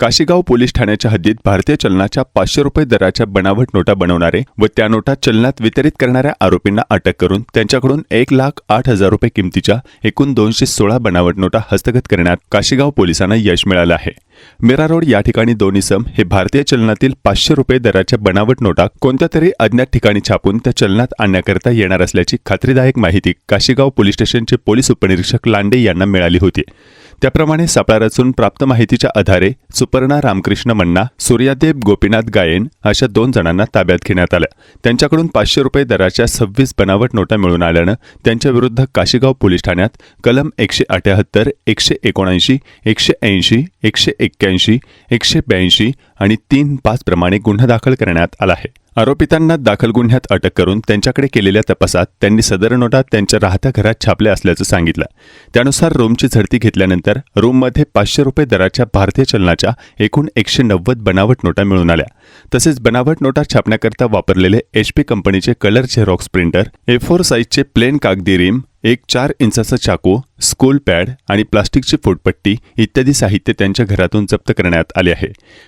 Kashigaon police ठाण्याच्या हद्दीत भारतीय चलनाच्या पाचशे रुपये दराच्या बनावट नोटा बनवणारे व त्या नोटा चलनात वितरित करणाऱ्या आरोपींना अटक करून त्यांच्याकडून एक लाख आठ हजार रुपये किमतीच्या एकूण दोनशे सोळा बनावट नोटा हस्तगत करण्यात काशीगाव पोलिसांना यश मिळालं आहे. मीरा रोड या ठिकाणी दोन्ही सम हे भारतीय चलनातील पाचशे रुपये दराच्या बनावट नोटा कोणत्या तरी अज्ञात ठिकाणी छापून त्या चलनात आणण्याकरता येणार असल्याची खात्रीदायक माहिती काशीगाव पोलीस स्टेशनचे पोलीस उपनिरीक्षक लांडे यांना मिळाली होती. त्याप्रमाणे सापळा रचून प्राप्त माहितीच्या आधारे सुपर्णा रामकृष्ण मन्ना सूर्यादेव गोपीनाथ गायन अशा दोन जणांना ताब्यात घेण्यात आल्या त्यांच्याकडून पाचशे रुपये दराच्या सव्वीस बनावट नोटा मिळून आल्यानं त्यांच्या विरुद्ध काशीगाव पोलीस ठाण्यात कलम एकशे अठ्याहत्तर एकशे एकोणऐंशी एकशे ऐंशी एकशे एक्क्याऐंशी एकशे ब्याऐंशी आणि तीन पाच प्रमाणे गुन्हा दाखल करण्यात आला आहे. आरोपितांना दाखल गुन्ह्यात अटक करून त्यांच्याकडे केलेल्या तपासात त्यांनी सदर नोटा त्यांच्या राहत्या घरात छापल्या असल्याचं सांगितलं. त्यानुसार रूमची झडती घेतल्यानंतर रूममध्ये पाचशे रुपये दराच्या भारतीय चलनाच्या एकूण एकशे नव्वद बनावट नोटा मिळून आल्या. तसेच बनावट नोटा छापण्याकरता वापरलेले एचपी कंपनीचे colour xerox printer A four साईजचे प्लेन कागदी रिम एक चार इंचाचा चाकू स्कूल पॅड आणि प्लास्टिकची फुटपट्टी इत्यादी साहित्य त्यांच्या घरातून जप्त करण्यात आले आहे.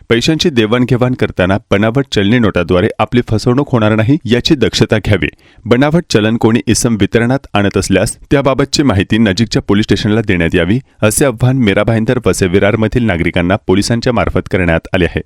पैशांची देवाणघेवाण करताना बनावट चलनी नोटाद्वारे आपली फसवणूक होणार नाही याची दक्षता घ्यावी. बनावट चलन कोणी इसम वितरणात आणत असल्यास त्याबाबतची माहिती नजीकच्या पोलीस स्टेशनला देण्यात यावी असे आव्हान मीरा भाईंदर वसे विरारमधील नागरिकांना पोलिसांच्या मार्फत करण्यात आले आहे.